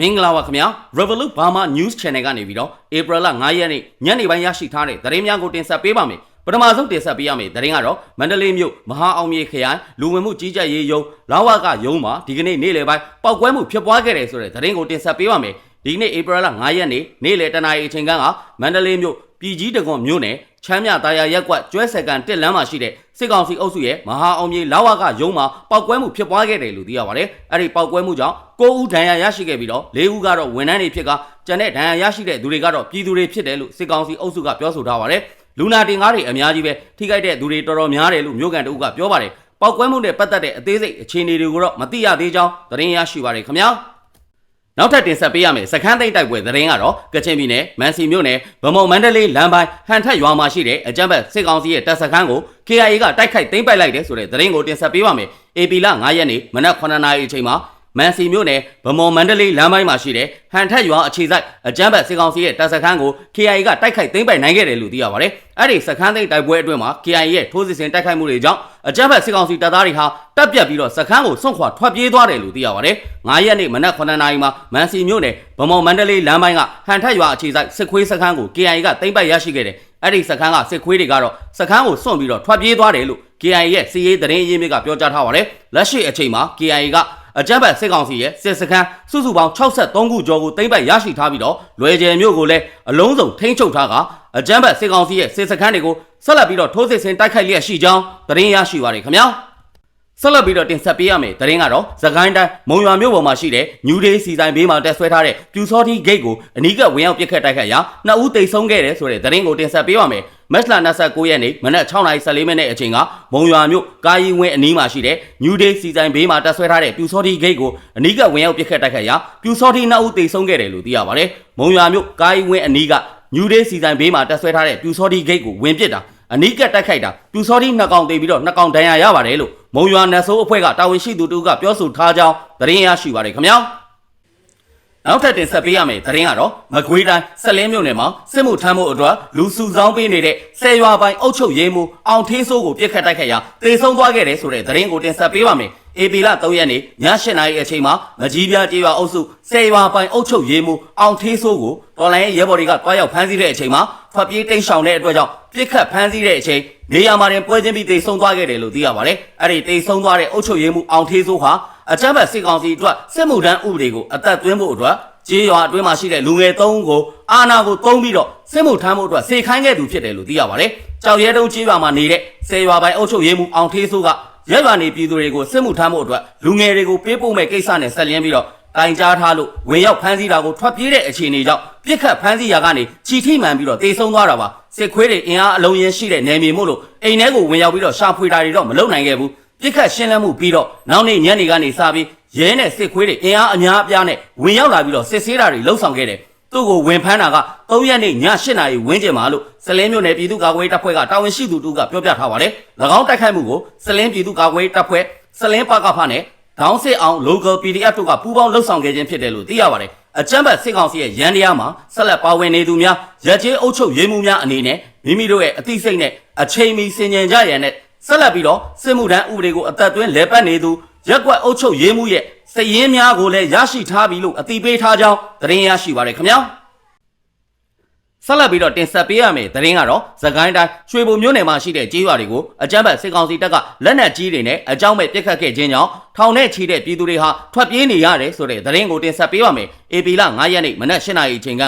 မင်္ဂလာပါခင်ဗျာ Revolut Burma News Channel ကနေပြီးတော့ဧပြီလ9ရက်နေ့ညနေပိုင်းရရှိထားတဲ့သတင်းများကိုတင်ဆက်ပေးပါမယ်ပထမဆုံးတင်ဆက်ပေးရမယ့်သတင်းကတော့မန္တလေးမြို့မဟာအောင်မြေခရိုင်လူဝင်မှုကြီးကြပ်ရေးရုံးလာဝကရုံးမှာဒီကနေ့နေ့လယ်ပိုင်းပောက်ကွဲမှုဖြစ်ပွားခဲ့တယ်ဆိုတဲ့သတင်းကိုတင်ဆက်ပေးပါမယ်ဒီကနေ့ဧပြီလ9ရက်နေ့နေ့လယ်တနာရီအချိန်ကမန္တလေးမြို့ ပြည်ကြီးတကွန်မြို့နယ်ချမ်းမြတာယာရက်ကွက်ကျွဲစကန်တစ်လမ်းမှာရှိတဲ့စစ်ကောင်စီအုပ်စုရဲ့မဟာအောင်မြေလာဝကရုံးမှာပောက်ကွဲမှုဖြစ်ပွားခဲ့တယ်လို့သိရပါတယ်အဲ့ဒီပောက်ကွဲမှုကြောင့်9ဦးဒဏ်ရာရရှိခဲ့ပြီးတော့4ဦးကတော့ဝန်ထမ်းတွေဖြစ်ကကျန်တဲ့ဒဏ်ရာရရှိတဲ့သူတွေကတော့ပြည်သူတွေဖြစ်တယ်လို့စစ်ကောင်စီအုပ်စုကပြောဆိုထားပါတယ်လူနာတင်ကားတွေအများကြီးပဲထိခိုက်တဲ့သူတွေတော်တော်များတယ်လို့မြို့ကန်တအုပ်ကပြောပါတယ်ပောက်ကွဲမှုနဲ့ပတ်သက်တဲ့အသေးစိတ်အခြေအနေတွေကိုတော့မသိရသေးကြောင်းသတင်းရရှိပါတယ်ခင်ဗျာ နောက်ထပ်တင်ဆက်ပေးရမယ်စခန်းသိမ်းတိုက်ပွဲသတင်းကတော့ကချင်ပြည်နယ်မန်စီမြို့နယ်ဗမုံမန္တလေးလမ်းပိုင်းဟန်ထက်ရွာမှာရှိတဲ့အကြမ်းဖက်စစ်ကောင်စီရဲ့တပ်စခန်းကို KIA ကတိုက်ခိုက်သိမ်းပိုက်လိုက်တယ်ဆိုတဲ့သတင်းကိုတင်ဆက်ပေးပါမယ်။ AP လ9ရက်နေ့မနက်9:00နာရီအချိန်မှာ မန်စီမြို့နယ်ဗမော်မန္တလေးလမ်းပိုင်းမှာရှိတဲ့ဟန်ထက်ရွာအခြေစိုက်အကြမ်းဖက်စစ်ကောင်စီရဲ့တပ်စခန်းကို KIA ကတိုက်ခိုက်သိမ်းပိုက်နိုင်ခဲ့တယ်လို့သိရပါတယ်။အဲ့ဒီစခန်းသိမ်းတိုက်ပွဲအတွင်းမှာ KIA ရဲ့ထိုးစစ်ဆင်တိုက်ခိုက်မှုတွေကြောင့်အကြမ်းဖက်စစ်ကောင်စီတပ်သားတွေဟာတပ်ပြတ်ပြီးတော့စခန်းကိုစွန့်ခွာထွက်ပြေးသွားတယ်လို့သိရပါတယ်။9ရက်နေ့မနက်9:00နာရီမှာမန်စီမြို့နယ်ဗမော်မန္တလေးလမ်းပိုင်းကဟန်ထက်ရွာအခြေစိုက်စစ်ခွေးစခန်းကို KIA ကသိမ်းပိုက်ရရှိခဲ့တယ်။အဲ့ဒီစခန်းကစစ်ခွေးတွေကတော့စခန်းကိုစွန့်ပြီးတော့ထွက်ပြေးသွားတယ်လို့ KIA ရဲ့စီရေးသတင်းအရင်းမြစ်ကပြောကြားထားပါတယ်။လက်ရှိအချိန်မှာ KIA က အကြမ်းဖက်စစ်ကောင်စီရဲ့စစ်စခန်းစုစုပေါင်း63ခုကျော်ကိုသိမ်းပိုက်ရရှိထားပြီးတော့လွယ်ကျယ်မြို့ကိုလည်းအလုံးစုံထိန်းချုပ်ထားကအကြမ်းဖက်စစ်ကောင်စီရဲ့စစ်စခန်းတွေကိုဆက်လက်ပြီးတော့ထိုးစစ်ဆင်တိုက်ခိုက်လျက်ရှိကြောင်းသတင်းရရှိပါတယ်ခင်ဗျာ။ဆက်လက်ပြီးတော့တင်ဆက်ပေးရမယ်သတင်းကတော့သခိုင်းတိုင်းမုံရွာမြို့ပေါ်မှာရှိတဲ့ New Day စီဆိုင်ဘေးမှာတက်ဆွဲထားတဲ့ပြူစောတိဂိတ်ကိုအနီးကပ်ဝင်ရောက်ပစ်ခတ်တိုက်ခတ်ရာနှစ်ဦးတိတ်ဆုံးခဲ့တယ်ဆိုတဲ့သတင်းကိုတင်ဆက်ပေးပါမယ် မက်စလာ29ရက်နေ့မနက်6:14မိနစ်အချိန်ကမုံရွာမြို့ကာယီဝင်းအနီးမှာရှိတဲ့ New Day စီဆိုင်ဘေးမှာတက်ဆွဲထားတဲ့ပြူစောတိဂိတ်ကိုအနီးကပ်ဝင်ရောက်ပစ်ခတ်တိုက်ခတ်ရာပြူစောတိနှစ်ဦးတိတ်ဆုံးခဲ့တယ်လို့သိရပါတယ်မုံရွာမြို့ကာယီဝင်းအနီးက New Day စီဆိုင်ဘေးမှာတက်ဆွဲထားတဲ့ပြူစောတိဂိတ်ကိုဝင်ပစ်တာအနီးကပ်တိုက်ခိုက်တာပြူစောတိနှစ်ကောင်တေးပြီးတော့နှစ်ကောင်ဒဏ်ရာရပါတယ်လို့မုံရွာနယ်ဆိုးအဖွဲ့ကတာဝန်ရှိသူတို့ကပြောဆိုထားကြောင်းသတင်းရရှိပါတယ်ခင်ဗျာ နောက်ထပ်တင်ဆက်ပေးရမယ်သတင်းကတော့မကွေးတိုင်းဆက်လင်းမြို့နယ်မှာစစ်မှုထမ်းမှုအတွက်လူစုဆောင်းပေးနေတဲ့ဆယ်ရွာပိုင်းအုပ်ချုပ်ရေးမှူးအောင်ထေးစိုးကိုပြစ်ခတ်တိုက်ခိုက်ရာတေဆုံးသွားခဲ့တယ်ဆိုတဲ့သတင်းကိုတင်ဆက်ပေးပါမယ်အေပီလာ3ရက်နေ့ည8:00နာရီအချိန်မှာမကြီးပြားကျေးရွာအုပ်စုဆယ်ရွာပိုင်းအုပ်ချုပ်ရေးမှူးအောင်ထေးစိုးကိုတော်လိုင်းရဲဘော်တွေကတွားရောက်ဖမ်းဆီးတဲ့အချိန်မှာ ဖပ်ပြေးတိတ်ဆောင်တဲ့အတွက်ကြောင့်ပြစ်ခတ်ဖမ်းဆီးတဲ့အချိန်နေရာမှာတင်ပွဲချင်းပြီးတေဆုံးသွားခဲ့တယ်လို့သိရပါတယ်အဲ့ဒီတေဆုံးသွားတဲ့အုပ်ချုပ်ရေးမှူးအောင်ထေးစိုးဟာအကြမ်းဖက်စစ်ကောင်စီအတွက်စစ်မှုထမ်းဥပဒေကိုအသက်သွင်းဖို့အတွက်ကြေးရွာအတွင်းမှာရှိတဲ့လူငယ်၃ဦးကိုအာဏာကိုသုံးပြီးတော့စစ်မှုထမ်းဖို့အတွက်စေခိုင်းခဲ့သူဖြစ်တယ်လို့သိရပါတယ်။ကြောက်ရဲတုံးကြေးရွာမှာနေတဲ့စေရွာပိုင်းအုပ်ချုပ်ရေးမှူးအောင်ထေးစိုးကရက်ရွာနေပြည်သူတွေကိုစစ်မှုထမ်းဖို့အတွက်လူငယ်တွေကိုပေးပို့မဲ့ကိစ္စနဲ့ဆက်လျင်းပြီးတော့ တိုင်ကြားထားလို့ဝင်ရောက်ဖမ်းဆီးတာကိုထွက်ပြေးတဲ့အခြေအနေကြောင့်ပြစ်ခတ်ဖမ်းဆီးရာကနေချီထိမှန်ပြီးတော့တေဆုံးသွားတာပါစစ်ခွေးတွေအင်အားအလုံးရင်းရှိတဲ့နယ်မြေမို့လို့အိမ်ထဲကိုဝင်ရောက်ပြီးတော့ရှာဖွေတာတွေတော့မလုပ်နိုင်ခဲ့ဘူးပြစ်ခတ်ရှင်းလင်းမှုပြီးတော့နောက်နေ့ညနေကနေစပြီးရဲနဲ့စစ်ခွေးတွေအင်အားအများအပြားနဲ့ဝင်ရောက်လာပြီးတော့စစ်ဆေးတာတွေလှုပ်ဆောင်ခဲ့တယ်သူ့ကိုဝင်ဖမ်းတာက3ရက်နေ့ည8နာရီဝန်းကျင်မှာလို့စလင်းမြို့နယ်ပြည်သူ့ကာကွယ်ရေးတပ်ဖွဲ့ကတာဝန်ရှိသူတို့ကပြောပြထားပါတယ်၎င်းတိုက်ခိုက်မှုကိုစလင်းပြည်သူ့ကာကွယ်ရေးတပ်ဖွဲ့စလင်းပကဖနဲ့ ဒေါင်းစစ်အောင် local PDF တို့ကပူးပေါင်းလှုပ်ဆောင်ခဲ့ခြင်းဖြစ်တယ်လို့သိရပါတယ်အကြမ်းဖက်စစ်ကောင်စီရဲ့ရန်တရားမှာဆက်လက်ပါဝင်နေသူများရက်ကျေးအုပ်ချုပ်ရေးမှုများအနေနဲ့မိမိတို့ရဲ့အသိစိတ်နဲ့အချိန်မီစင်ကြင်ကြရန်နဲ့ဆက်လက်ပြီးတော့စစ်မှုထမ်းဥပဒေကိုအသက်သွင်းလဲပတ်နေသူရက်ကွက်အုပ်ချုပ်ရေးမှုရဲ့စည်ရင်းများကိုလည်းရရှိထားပြီလို့အသိပေးထားကြောင်းသတင်းရရှိပါတယ်ခင်ဗျာ ဆက်လက်ပြီးတော့တင်ဆက်ပေးရမယ်သတင်းကတော့သခိုင်းတိုင်းရွှေဘုံမြို့နယ်မှာရှိတဲ့ကြေးရွာတွေကိုအကြမ်းဖက်စစ်ကောင်စီတပ်ကလက်နက်ကြီးတွေနဲ့အကြောင်းမဲ့ပစ်ခတ်ခဲ့ခြင်းကြောင့်ထောင်နဲ့ချီတဲ့ပြည်သူတွေဟာထွက်ပြေးနေရတယ်ဆိုတဲ့သတင်းကိုတင်ဆက်ပေးပါမယ်။ AP လ9ရက်နေ့မနက်8:00နာရီချိန်က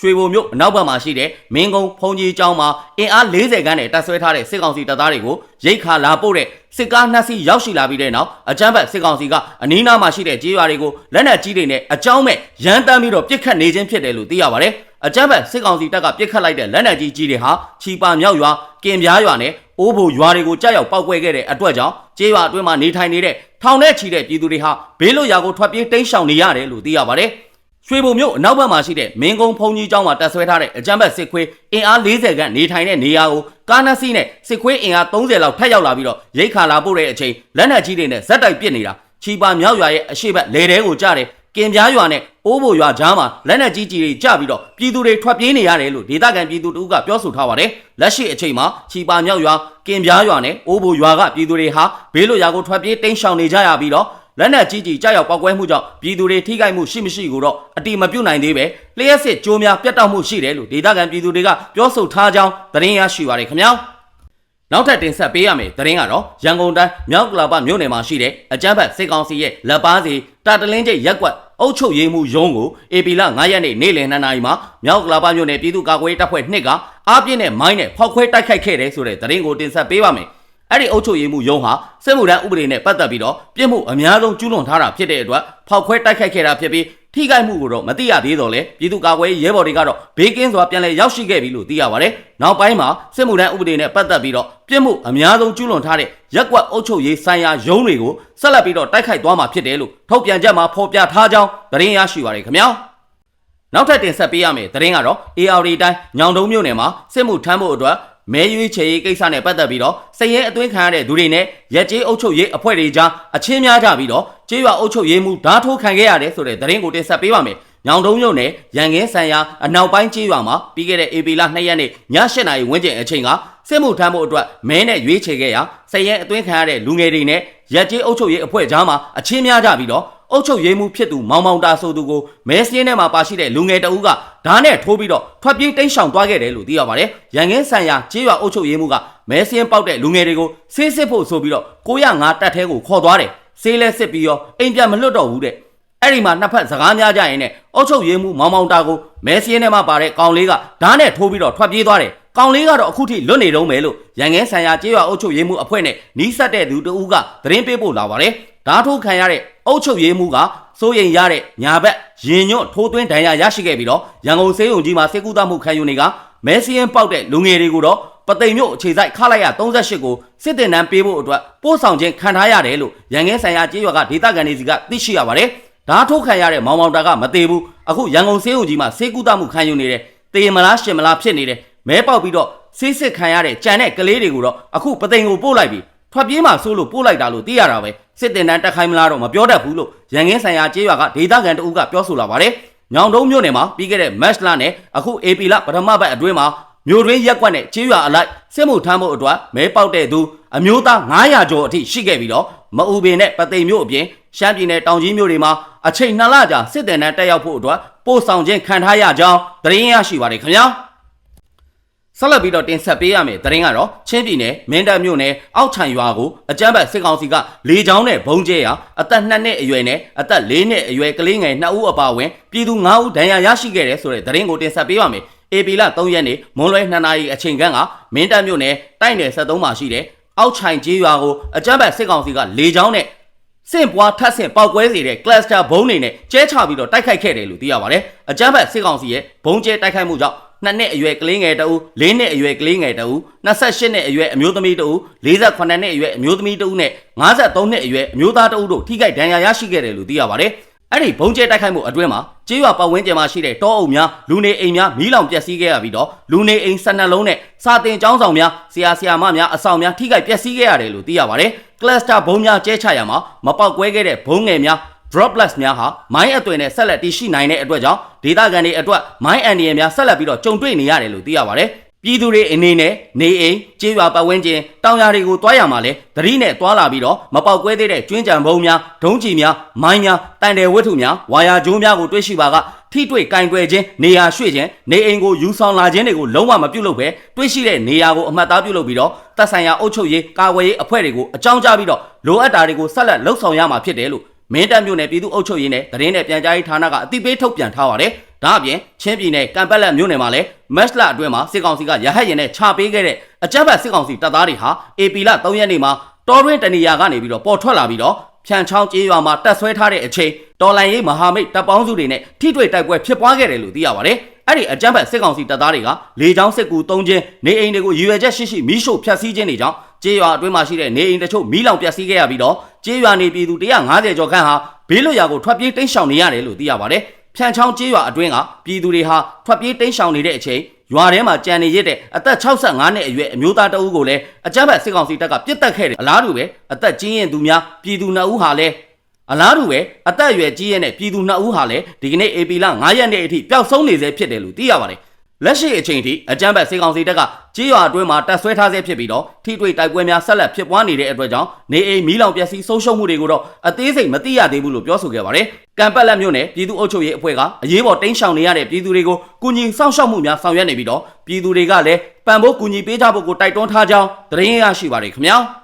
ရွှေဘုံမြို့အနောက်ဘက်မှာရှိတဲ့မင်းကုန်းဖုန်ကြီးကျောင်းမှာအင်အား40ခန်းနဲ့တပ်ဆွဲထားတဲ့စစ်ကောင်စီတပ်သားတွေကိုရိတ်ခါလာပို့တဲ့စစ်ကားနှစ်စီးရောက်ရှိလာပြီးတဲ့နောက်အကြမ်းဖက်စစ်ကောင်စီကအနီးနားမှာရှိတဲ့ကြေးရွာတွေကိုလက်နက်ကြီးတွေနဲ့အကြောင်းမဲ့ရန်တမ်းပြီးတော့ပစ်ခတ်နေခြင်းဖြစ်တယ်လို့သိရပါတယ်။ အကြမ်းဖက်စစ်ကောင်စီတပ်ကပစ်ခတ်လိုက်တဲ့လက်နက်ကြီးကြီးတွေဟာချီပါမြောက်ရွာကင်ပြားရွာနဲ့အိုးဘိုရွာတွေကိုကြောက်ရောက်ပောက်ကွဲခဲ့တဲ့အတွက်ကြောင့်ကျေးရွာအတွင်းမှာနေထိုင်နေတဲ့ထောင်ထဲချီတဲ့ပြည်သူတွေဟာဘေးလွတ်ရာကိုထွက်ပြေးတိမ်းရှောင်နေရတယ်လို့သိရပါတယ်။ရွှေဘုံမြို့အနောက်ဘက်မှာရှိတဲ့မင်းကုန်းဖုန်ကြီးကျောင်းမှာတက်ဆွဲထားတဲ့အကြမ်းဖက်စစ်ခွေးအင်အား40ခန့်နေထိုင်တဲ့နေရာကိုကားနက်စီးနဲ့စစ်ခွေးအင်အား30လောက်ထပ်ရောက်လာပြီးတော့ရိတ်ခါလာပို့တဲ့အချိန်လက်နက်ကြီးတွေနဲ့ဇက်တိုက်ပစ်နေတာချီပါမြောက်ရွာရဲ့အရှိတ်လေတဲကိုကြားတယ် ကင်ပြားရွာနဲ့အိုးဘိုရွာကြားမှာလက်နက်ကြီးကြီးတွေကြပြီးတော့ပြည်သူတွေထွက်ပြေးနေရတယ်လို့ဒေသခံပြည်သူတို့ကပြောဆိုထားပါတယ်။လက်ရှိအချိန်မှာချီပါမြောက်ရွာကင်ပြားရွာနဲ့အိုးဘိုရွာကပြည်သူတွေဟာဘေးလွတ်ရာကိုထွက်ပြေးတိမ်းရှောင်နေကြရပြီးတော့လက်နက်ကြီးကြီးကြောက်ရောက်ပောက်ကွဲမှုကြောင့်ပြည်သူတွေထိခိုက်မှုရှိမရှိကိုတော့အတိမပြုတ်နိုင်သေးပဲလျှက်စစ်ကြိုးများပြတ်တောက်မှုရှိတယ်လို့ဒေသခံပြည်သူတွေကပြောဆိုထားကြောင်းသတင်းရရှိပါရခင်ဗျာနောက်ထပ်တင်ဆက်ပေးရမယ်သတင်းကတော့ရန်ကုန်တိုင်းမြောက်ကလာပမြို့နယ်မှာရှိတဲ့အကြမ်းဖက်စစ်ကောင်စီရဲ့လက်ပါစီ တာတလင်းကျိတ်ရက်ကွက်အုပ်ချုပ်ရေးမှုရုံးကိုအေပီလာ9ရက်နေ့နေ့လယ်2နာရီမှာမြောက်ကလာပမြို့နယ်ပြည်သူ့ကာကွယ်ရေးတပ်ဖွဲ့2ကအားပြင်းတဲ့မိုင်းနဲ့ဖောက်ခွဲတိုက်ခိုက်ခဲ့တယ်ဆိုတဲ့သတင်းကိုတင်ဆက်ပေးပါမယ်အဲ့ဒီအုပ်ချုပ်ရေးမှုရုံးဟာစစ်မှုထမ်းဥပဒေနဲ့ပတ်သက်ပြီးတော့ပြစ်မှုအများဆုံးကျူးလွန်ထားတာဖြစ်တဲ့အတွက်ဖောက်ခွဲတိုက်ခိုက်ခဲ့တာဖြစ်ပြီး ထိခိုက်မှုကိုတော့မသိရသေးတော့လေပြည်သူ့ကာကွယ်ရေးရဲဘော်တွေကတော့ဘေးကင်းစွာပြန်လည်ရောက်ရှိခဲ့ပြီလို့သိရပါတယ်။နောက်ပိုင်းမှာစစ်မှုထမ်းဥပဒေနဲ့ပတ်သက်ပြီးတော့ပြစ်မှုအများဆုံးကျူးလွန်ထားတဲ့ရက်ကွက်အုပ်ချုပ်ရေးဆိုင်ရာရုံးတွေကိုဆက်လက်ပြီးတော့တိုက်ခိုက်သွားမှာဖြစ်တယ်လို့ထုတ်ပြန်ချက်မှာဖော်ပြထားကြောင်းသတင်းရရှိပါရခင်ဗျာ။နောက်ထပ်တင်ဆက်ပေးရမယ်သတင်းကတော့ AR တိုင်းညောင်တုံးမြို့နယ်မှာစစ်မှုထမ်းဖို့အတွက်မဲရွေးချယ်ရေးကိစ္စနဲ့ပတ်သက်ပြီးတော့စည်ရဲအသွင်းခံရတဲ့သူတွေနဲ့ရက်ကျေးအုပ်ချုပ်ရေးအဖွဲ့တွေကြားအချင်းများကြပြီးတော့ ကျေးရွာအုပ်ချုပ်ရေးမှုဓာတ်ထိုးခံခဲ့ရတယ်ဆိုတဲ့သတင်းကိုတင်ဆက်ပေးပါမယ်။ညောင်တုံးမြို့နယ်ရန်ကင်းဆန်ရအနောက်ပိုင်းကျေးရွာမှာပြီးခဲ့တဲ့ AP လ2ရက်နေ့ည8နာရီဝန်းကျင်အချိန်ကစစ်မှုထမ်းဖို့အတွက်မဲနဲ့ရွေးချယ်ခဲ့ရာစည်ရဲအသွင်းခံရတဲ့လူငယ်တွေနဲ့ရက်ကျေးအုပ်ချုပ်ရေးအဖွဲ့ကြားမှာအချင်းများကြပြီးတော့အုတ်ချုပ်ရေးမှုဖြစ်သူမောင်မောင်တာဆိုသူကိုမဲစင်းထဲမှာပါရှိတဲ့လူငယ်တအူးကဓာတ်နဲ့ထိုးပြီးတော့ထွက်ပြေးတိမ်းရှောင်သွားခဲ့တယ်လို့သိရပါတယ်။ရန်ကင်းဆန်ရကျေးရွာအုတ်ချုပ်ရေးမှုကမဲစင်းပေါက်တဲ့လူငယ်တွေကိုဆေးစစ်ဖို့ဆိုပြီးတော့905တပ်ထဲကိုခေါ်သွားတယ်။ ဆေးလဲစစ်ပြီးတော့အိမ်ပြန်မလွတ်တော့ဘူးတဲ့။အဲ့ဒီမှာနှစ်ဖက်စကားများကြရင်နဲ့အုတ်ချုပ်ရေးမှုမောင်မောင်တာကိုမဲစင်းထဲမှာပါတဲ့ကောင်လေးကဓာတ်နဲ့ထိုးပြီးတော့ထွက်ပြေးသွားတယ်။ကောင်လေးကတော့အခုထိလွတ်နေတော့မယ်လို့ရန်ကင်းဆန်ရကျေးရွာအုတ်ချုပ်ရေးမှုအဖွဲ့နဲ့နီးစပ်တဲ့သူတအူးကသတင်းပေးပို့လာပါတယ်။ဓာတ်ထိုးခံရတဲ့အုတ်ချုပ်ရေးမှုကစိုးရိမ်ရတဲ့ညာဘက်ရင်ညွန့်ထိုးသွင်းဒဏ်ရာရရှိခဲ့ပြီးတော့ရန်ကုန်စေးုံကြီးမှာစေကူတမှုခံယူနေကမဲစီရင်ပေါက်တဲ့လူငယ်တွေကိုတော့ ပသိမ်မြို့အခြေစိုက်ခလိုက်ရ38ကိုစစ်တင်တန်းပေးဖို့အတွက်ပို့ဆောင်ခြင်းခံထားရတယ်လို့ရန်ကင်းဆိုင်ရာကြေးရွာကဒေသခံတွေစီကသိရှိရပါတယ်။ဓာတ်ထုတ်ခံရတဲ့မောင်မောင်တာကမသေးဘူး။အခုရန်ကုန်စေးုံကြီးမှာစေကူတမှုခံယူနေတယ်။တေမလားရှင်မလားဖြစ်နေတယ်။မဲပေါက်ပြီးတော့ဆေးစစ်ခံရတဲ့ကြံတဲ့ကလေးတွေကိုတော့အခုပသိမ်ကိုပို့လိုက်ပြီ။ထွက်ပြေးမှဆိုးလို့ပို့လိုက်တာလို့သိရတာပဲစစ်တင်တန်းတက်ခိုင်းမလားတော့မပြောတတ်ဘူးလို့ရန်ကင်းဆိုင်ရာကြေးရွာကဒေသခံတအုပ်ကပြောဆိုလာပါတယ်။ညောင်တုံးမြို့နယ်မှာပြီးခဲ့တဲ့ match လနဲ့အခု AP လပထမပတ်အတွင်းမှာ မြို့တွင်းရက်ကွက်နဲ့ကြေးရွာအလိုက်စစ်မှုထမ်းဖို့အတွက်မဲပေါက်တဲ့သူအမျိုးသား900ကျော်အထိရှိခဲ့ပြီးတော့မအူပင်နဲ့ပသိမ်မြို့အပြင်ရှမ်းပြည်နယ်တောင်ကြီးမြို့တွေမှာအချိန်2လကြာစစ်တင်တန်းတက်ရောက်ဖို့အတွက်ပို့ဆောင်ခြင်းခံထားရကြောင်းသတင်းရရှိပါတယ်ခင်ဗျာ။ဆက်လက်ပြီးတော့တင်ဆက်ပေးရမယ်သတင်းကတော့ချင်းပြည်နယ်မင်းတပ်မြို့နယ်အောက်ခြံရွာကိုအကြမ်းဖက်စစ်ကောင်စီကလေကြောင်းနဲ့ဘုံကျဲရာအသက်2နှစ်အရွယ်နဲ့အသက်4နှစ်အရွယ်ကလေးငယ်2ဦးအပါအဝင်ပြည်သူ9ဦးဒဏ်ရာရရှိခဲ့တယ်ဆိုတဲ့သတင်းကိုတင်ဆက်ပေးပါမယ်။ AP လ3ရက်နေ့မွန်လွဲ2နာရီအချိန်ခန့်ကမင်းတပ်မြို့နယ်တိုက်နယ်73မှာရှိတဲ့အောက်ခြံကျေးရွာကိုအကြမ်းဖက်စစ်ကောင်စီကလေကြောင်းနဲ့စင့်ပွားထပ်ဆင့်ပောက်ကွဲစေတဲ့ cluster ဘုံတွေနဲ့ကျဲချပြီးတော့တိုက်ခိုက်ခဲ့တယ်လို့သိရပါတယ်။အကြမ်းဖက်စစ်ကောင်စီရဲ့ဘုံကျဲတိုက်ခိုက်မှုကြောင့်နှစ်နှစ်အရွယ်ကလေးငယ်တအူး၄နှစ်အရွယ်ကလေးငယ်တအူး28နှစ်အရွယ်အမျိုးသမီးတအူး48နှစ်အရွယ်အမျိုးသမီးတအူးနဲ့53နှစ်အရွယ်အမျိုးသားတအူးတို့ထိခိုက်ဒဏ်ရာရရှိခဲ့တယ်လို့သိရပါတယ်။ အဲ့ဒီဘုံကျဲတိုက်ခိုက်မှုအတွင်းမှာကျေးရွာပတ်ဝန်းကျင်မှာရှိတဲ့တောအုပ်များလူနေအိမ်များမီးလောင်ပျက်စီးခဲ့ရပြီးတော့လူနေအိမ်12လုံးနဲ့စာတင်ကျောင်းဆောင်များဆရာဆရာမများအဆောင်များထိခိုက်ပျက်စီးခဲ့ရတယ်လို့သိရပါတယ်။ cluster ဘုံများကျဲချရမှာမပောက်ကွဲခဲ့တဲ့ဘုံငယ်များ droplets များဟာမိုင်းအသွင်နဲ့ဆက်လက်တည်ရှိနိုင်တဲ့အတွက်ကြောင့်ဒေသခံတွေအတွက်မိုင်းအန်ဒီယယ်များဆက်လက်ပြီးတော့ကြုံတွေ့နေရတယ်လို့သိရပါတယ်။ ပြည်သူတွေအနေနဲ့နေအိမ်ကျေးရွာပတ်ဝန်းကျင်တောင်ယာတွေကိုတွားရမှာလဲသတိနဲ့တွားလာပြီးတော့မပေါက်ကွဲသေးတဲ့ကျွင်းကြံဘုံများဒုံးချီများမိုင်းများတန်တယ်ဝတ္ထုများဝါယာကြိုးများကိုတွေ့ရှိပါကထိတွေ့ကင်တွယ်ခြင်းနေရာရွှေ့ခြင်းနေအိမ်ကိုယူဆောင်လာခြင်းတွေကိုလုံးဝမပြုတ်လို့ပဲတွေ့ရှိတဲ့နေရာကိုအမှတ်သားပြုတ်လို့ပြီးတော့တပ်ဆိုင်ရာအုပ်ချုပ်ရေးကာကွယ်ရေးအဖွဲ့တွေကိုအကြောင်းကြားပြီးတော့လိုအပ်တာတွေကိုဆက်လက်လှုပ်ဆောင်ရမှာဖြစ်တယ်လို့ မင်းတပ်မြို့နယ်ပြည်သူ့အုပ်ချုပ်ရေးနဲ့တရင်နဲ့ပြန်ကြားရေးဌာနကအတိပေးထုတ်ပြန်ထားပါတယ်။ဒါအပြင်ချင်းပြည်နယ်ကံပက်လက်မြို့နယ်မှာလည်းမက်စလာအတွင်းမှာစစ်ကောင်စီကရဟတ်ရင်နဲ့ခြာပေးခဲ့တဲ့အကြမ်းဖက်စစ်ကောင်စီတပ်သားတွေဟာ AP လ3ရက်နေ့မှာတော်တွင်းတနေရာကနေပြီးတော့ပေါ်ထွက်လာပြီးတော့ဖြန်ချောင်းကျေးရွာမှာတက်ဆွဲထားတဲ့အချိန်တော်လန်ရေးမဟာမိတ်တပ်ပေါင်းစုတွေနဲ့ထိတွေ့တိုက်ပွဲဖြစ်ပွားခဲ့တယ်လို့သိရပါတယ်။အဲ့ဒီအကြမ်းဖက်စစ်ကောင်စီတပ်သားတွေကလေကြောင်းစစ်ကူ၃ချင်းနေအိမ်တွေကိုရည်ရွယ်ချက်ရှိရှိမီးရှို့ဖျက်ဆီးခြင်းတွေကြောင့် ကျေးရွာအတွင်းမှာရှိတဲ့နေအိမ်တချို့မီးလောင်ပျက်စီးခဲ့ရပြီးတော့ကျေးရွာနေပြည်သူ150ကျော်ခန့်ဟာဘေးလွတ်ရာကိုထွက်ပြေးတိမ်းရှောင်နေရတယ်လို့သိရပါတယ်။ဖြန်ချောင်းကျေးရွာအတွင်းကပြည်သူတွေဟာထွက်ပြေးတိမ်းရှောင်နေတဲ့အချိန်ရွာထဲမှာကြံနေရတဲ့အသက်65နှစ်အရွယ်အမျိုးသားတအုပ်ကိုလည်းအကြမ်းဖက်စစ်ကောင်စီတပ်ကပြစ်တက်ခဲ့တယ်အလားတူပဲအသက်ကြီးရင်သူများပြည်သူနှစ်ဦးဟာလည်းအလားတူပဲအသက်အရွယ်ကြီးရဲ့နဲ့ပြည်သူနှစ်ဦးဟာလည်းဒီကနေ့ AP လ9ရက်နေ့အထိပျောက်ဆုံးနေဆဲဖြစ်တယ်လို့သိရပါတယ် လက်ရှိအချိန်ထိအကြမ်းဖက်စေကောင်စီတပ်ကကြေးရွာအတွင်းမှာတပ်ဆွဲထားဆဲဖြစ်ပြီးတော့ထိတွေ့တိုက်ပွဲများဆက်လက်ဖြစ်ပွားနေတဲ့အတွက်ကြောင့်နေအိမ်မီးလောင်ပျက်စီးဆုံးရှုံးမှုတွေကိုတော့အသေးစိတ်မသိရသေးဘူးလို့ပြောဆိုခဲ့ပါတယ်။ကံပတ်လက်မြို့နယ်ပြည်သူ့အုပ်ချုပ်ရေးအဖွဲ့ကအရေးပေါ်တင်းရှောင်နေရတဲ့ပြည်သူတွေကိုကုညီစောင့်ရှောက်မှုများဆောင်ရွက်နေပြီးတော့ပြည်သူတွေကလည်းပံ့ပိုးကူညီပေးကြဖို့ကိုတိုက်တွန်းထားကြောင်းသတင်းရရှိပါတယ်ခင်ဗျာ။